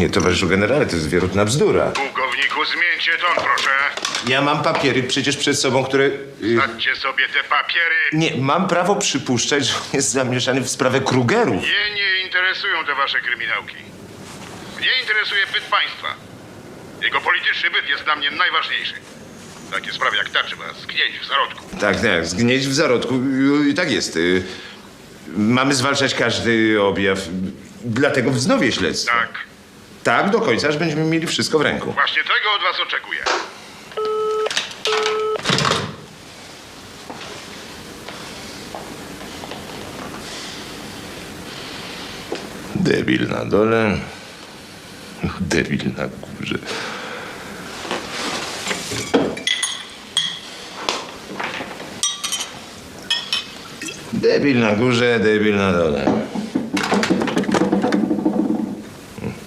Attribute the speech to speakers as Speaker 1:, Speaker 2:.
Speaker 1: Nie, towarzyszu generale, to jest wierutna bzdura.
Speaker 2: Pułkowniku, zmieńcie ton, proszę.
Speaker 1: Ja mam papiery przecież przed sobą, które... y,
Speaker 2: sobie te papiery.
Speaker 1: Nie, mam prawo przypuszczać, że on jest zamieszany w sprawę Krugerów.
Speaker 2: Mnie nie interesują te wasze kryminałki. Mnie interesuje byt państwa. Jego polityczny byt jest dla mnie najważniejszy. Takie sprawy jak ta trzeba zgnieść w zarodku.
Speaker 1: Tak, tak, zgnieść w zarodku. I tak jest. y. Mamy zwalczać każdy objaw. Dlatego wznowię śledztwo.
Speaker 2: Tak.
Speaker 1: Tak, do końca, aż będziemy mieli wszystko w ręku.
Speaker 2: Właśnie tego od was oczekuję.
Speaker 1: Debil na dole, debil na górze. Debil na górze, debil na dole.